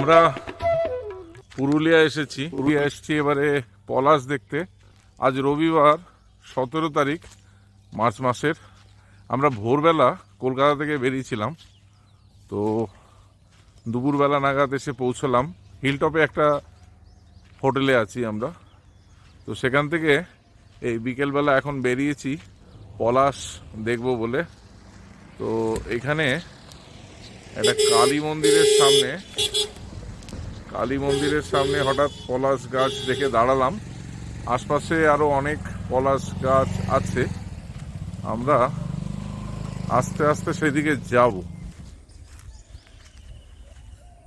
আমরা পুরুলিয়া এসেছি। পুরুলিয়া এসেছি এবারে পলাশ দেখতে। আজ রবিবার, সতেরো তারিখ, মার্চ মাসের। আমরা ভোরবেলা কলকাতা থেকে বেরিয়েছিলাম। তো দুপুরবেলা নাগাদ এসে পৌঁছলাম। হিলটপে একটা হোটেলে আছি আমরা। তো সেখান থেকে এই বিকেলবেলা এখন বেরিয়েছি। পলাশ দেখব বলে। তো এখানে একটা কালী মন্দিরের সামনে কালী মন্দিরের সামনে হঠাৎ পলাশ গাছ দেখে দাঁড়ালাম। আশপাশে আরও অনেক পলাশ গাছ আছে। আমরা আস্তে আস্তে সেদিকে যাব।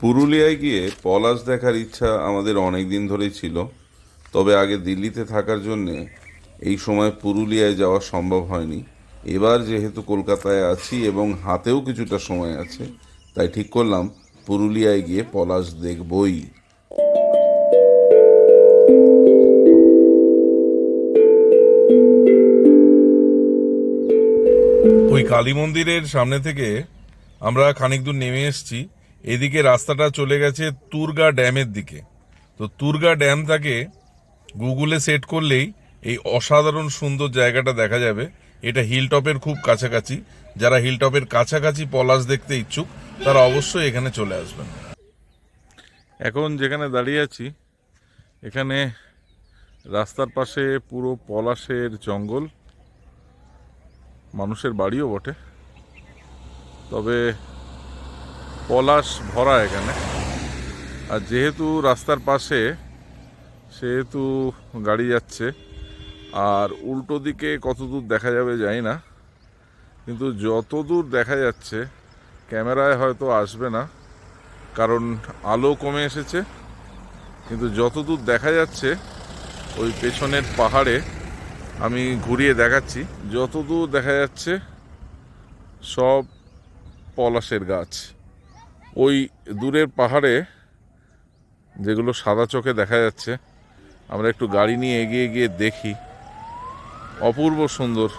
পুরুলিয়ায় গিয়ে পলাশ দেখার ইচ্ছা আমাদের অনেক দিন ধরেই ছিল। তবে আগে দিল্লিতে থাকার জন্যে এই সময় পুরুলিয়ায় যাওয়া সম্ভব হয়নি। এবার যেহেতু কলকাতায় আছি এবং হাতেও কিছুটা সময় আছে, তাই ঠিক করলাম পুরুলিয়ায় গিয়ে পলাশ দেখবই। ওই কালী মন্দিরের সামনে থেকে আমরা খানিক দূর নেমে এসেছি। এদিকে রাস্তাটা চলে গেছে তুর্গা ড্যামের দিকে। তো তুরগা ড্যামটাকে গুগলে সেট করলেই এই অসাধারণ সুন্দর জায়গাটা দেখা যাবে। এটা হিলটপের খুব কাছাকাছি। যারা হিলটপের কাছাকাছি পলাশ দেখতে ইচ্ছুক, তারা অবশ্যই এখানে চলে আসবেন। এখন যেখানে দাঁড়িয়ে আছি, এখানে রাস্তার পাশে পুরো পলাশের জঙ্গল। মানুষের বাড়িও বটে। তবে পলাশ ভরা এখানে। আর যেহেতু রাস্তার পাশে, সেহেতু গাড়ি যাচ্ছে। আর উল্টো দিকে কত দূর দেখা যাবে জানি না, কিন্তু যত দূর দেখা যাচ্ছে, ক্যামেরায় হয়তো আসবে না, কারণ আলো কমে এসেছে, কিন্তু যত দূর দেখা যাচ্ছে, ওই পেছনের পাহাড়ে আমি ঘুরিয়ে দেখাচ্ছি যতদূর দেখা যাচ্ছে, সব পলাশের গাছ। ওই দূরের পাহাড়ে যেগুলো সাদা চোখে দেখা যাচ্ছে, আমরা একটু গাড়ি নিয়ে এগিয়ে গিয়ে দেখি। অপূর্ব সুন্দর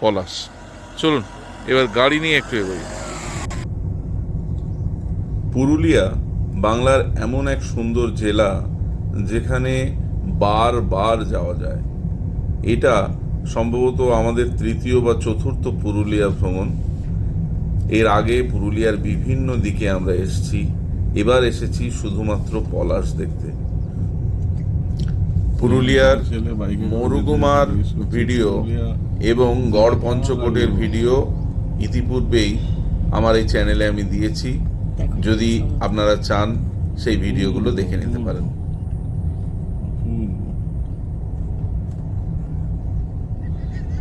পলাশ। চলুন, এবার গাড়ি নিয়ে একটু এগোই। পুরুলিয়া, বাংলার এমন এক সুন্দর জেলা যেখানে বারবার যাওয়া যায়। এটা সম্ভবত আমাদের তৃতীয় বা চতুর্থ পুরুলিয়া ভ্রমণ। এর আগে পুরুলিয়ার বিভিন্ন দিকে আমরা এসেছি, এবার এসেছি শুধুমাত্র পলাশ দেখতে। পুরুলিয়ার মরুগুমার ভিডিও এবং গড় পঞ্চকোটের ভিডিও ইতিপূর্বেই আমার এই চ্যানেলে আমি দিয়েছি। যদি আপনারা চান সেই ভিডিওগুলো দেখে নিতে পারেন।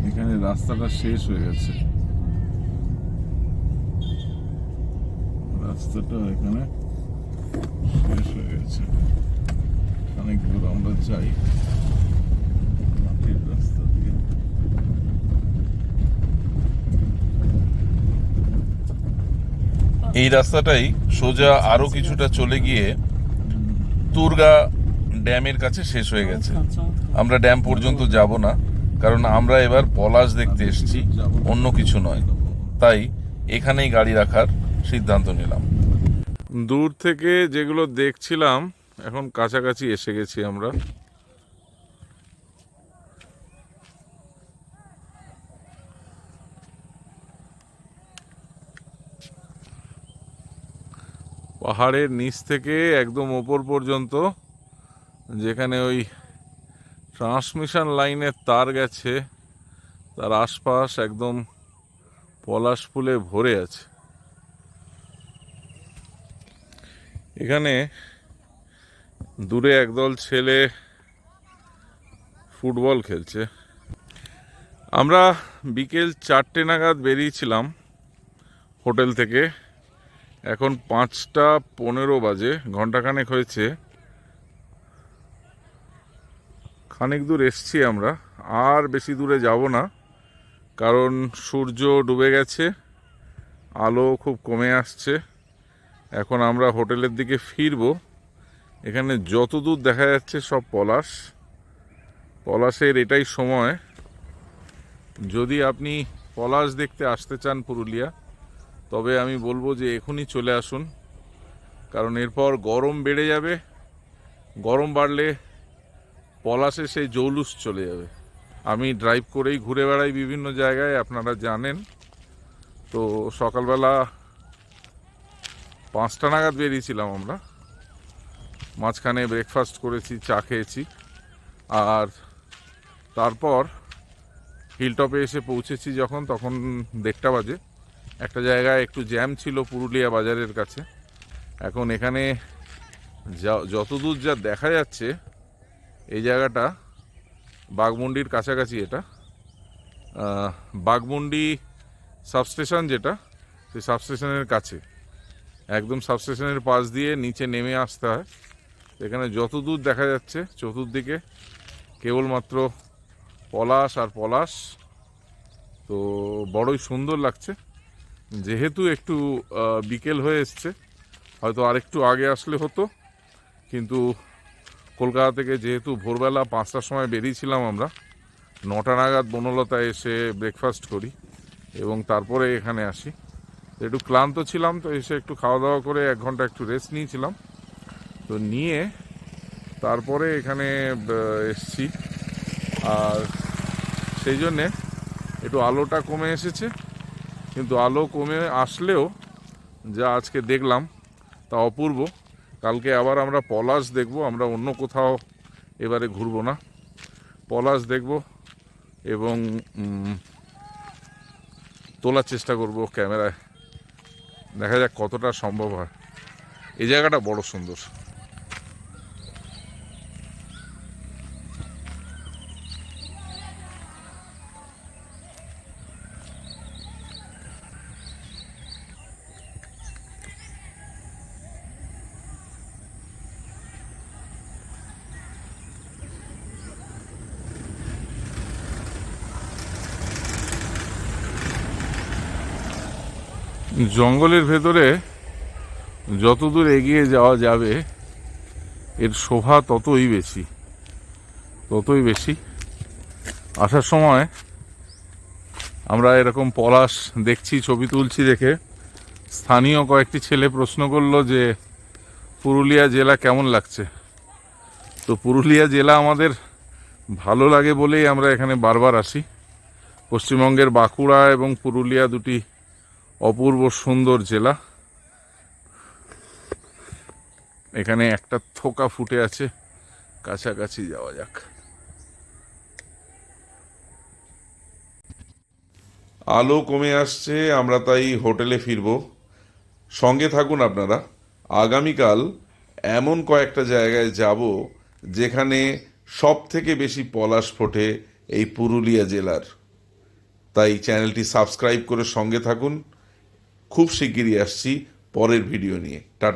এখানে রাস্তাটা শেষ হয়ে গেছে। রাস্তাটা এখানে শেষ হয়ে গেছে। অনেক দূর আমরা যাই। মাটির রাস্তা দিয়ে। এই রাস্তাটাই সোজা আরও কিছুটা চলে গিয়ে তুরগা ড্যামের কাছে শেষ হয়ে গেছে। আমরা ড্যাম পর্যন্ত যাব না কারণ আমরা এবার পলাশ দেখতে এসেছি অন্য কিছু নয়। তাই এখানেই গাড়ি রাখার সিদ্ধান্ত নিলাম। দূর থেকে যেগুলো দেখছিলাম এখন কাছাকাছি এসে গেছি আমরা। পাহাড়ের নিচ থেকে একদম ওপর পর্যন্ত, যেখানে ওই ট্রান্সমিশন লাইনের তার গেছে, তার আশপাশ একদম পলাশ ফুলে ভরে আছে। এখানে দূরে একদল ছেলে ফুটবল খেলছে। আমরা বিকেল চারটে নাগাদ বেরিয়েছিলাম হোটেল থেকে। এখন পাঁচটা পনেরো বাজে ঘন্টাখানেক হয়েছে। খানিক দূর এসছি আমরা। আর বেশি দূরে যাব না, কারণ সূর্য ডুবে গেছে, আলো খুব কমে আসছে। এখন আমরা হোটেলের দিকে ফিরবো। এখানে যত দূর দেখা যাচ্ছে সব পলাশ। পলাশের এটাই সময়। যদি আপনি পলাশ দেখতে আসতে চান পুরুলিয়া, তবে আমি বলব যে এখনই চলে আসুন। কারণ এরপর গরম বেড়ে যাবে। গরম বাড়লে পলাশে সেই জৌলুস চলে যাবে। আমি ড্রাইভ করেই ঘুরে বেড়াই বিভিন্ন জায়গায়, আপনারা জানেন। তো সকালবেলা পাঁচটা নাগাদ বেরিয়েছিলাম আমরা। মাঝখানে ব্রেকফাস্ট করেছি চা খেয়েছি। আর তারপর হিলটপে এসে পৌঁছেছি যখন তখন দেড়টা বাজে। একটা জায়গায় একটু জ্যাম ছিল পুরুলিয়া বাজারের কাছে। এখন এখানে যতদূর যা দেখা যাচ্ছে এই জায়গাটা বাগমুন্ডির কাছাকাছি এটা। আহ, বাগমুন্ডি সাবস্টেশন যেটা সেই সাবস্টেশনের কাছে। একদম সাবস্টেশনের পাশ দিয়ে নিচে নেমে আসতে হয়। এখানে যতদূর দেখা যাচ্ছে, চতুর্দিকে কেবলমাত্র পলাশ আর পলাশ। তো বড়ই সুন্দর লাগছে। যেহেতু একটু বিকেল হয়ে এসছে, হয়তো আরেকটু আগে আসলে হতো। কিন্তু কলকাতা থেকে যেহেতু ভোরবেলা পাঁচটার সময় বেরিয়েছিলাম আমরা, নটা নাগাদ বনলতায় এসে ব্রেকফাস্ট করি এবং তারপরে এখানে আসি। একটু ক্লান্ত ছিলাম তো, এসে একটু খাওয়া দাওয়া করে এক ঘণ্টা একটু রেস্ট নিয়েছিলাম। তো নিয়ে তারপরে এখানে এসছি। আর সেই জন্যে একটু আলোটা কমে এসেছে। কিন্তু আলো কমে আসলেও যা আজকে দেখলাম তা অপূর্ব। কালকে আবার আমরা পলাশ দেখব, আমরা অন্য কোথাও এবারে ঘুরবো না। পলাশ দেখব এবং তোলার চেষ্টা করব ক্যামেরায়। দেখা যাক কতটা সম্ভব হয় এই জায়গাটা বড় সুন্দর জঙ্গলের ভেতরে যতদূর এগিয়ে যাওয়া যাবে, এর শোভা ততই বেশি ততই বেশি। আসার সময় আমরা এরকম পলাশ দেখছি, ছবি তুলছি দেখে। স্থানীয় কয়েকটি ছেলে প্রশ্ন করল যে, পুরুলিয়া জেলা কেমন লাগছে? তো পুরুলিয়া জেলা আমাদের ভালো লাগে বলেই আমরা এখানে বারবার আসি। পশ্চিমবঙ্গের বাঁকুড়া এবং পুরুলিয়া দুটি অপূর্ব সুন্দর জেলা। এখানে একটা থোকা ফুটে আছে। কাছাকাছি যাওয়া যাক। আলো কমে আসছে, আমরা তাই হোটেলে ফিরব। সঙ্গে থাকুন আপনারা। আগামীকাল এমন কয়েকটা জায়গায় যাব যেখানে সব থেকে বেশি পলাশ ফোটে এই পুরুলিয়া জেলার। তাই চ্যানেলটি সাবস্ক্রাইব করে সঙ্গে থাকুন। খুব শিগগিরই আসছি পরের ভিডিও নিয়ে। টাটা।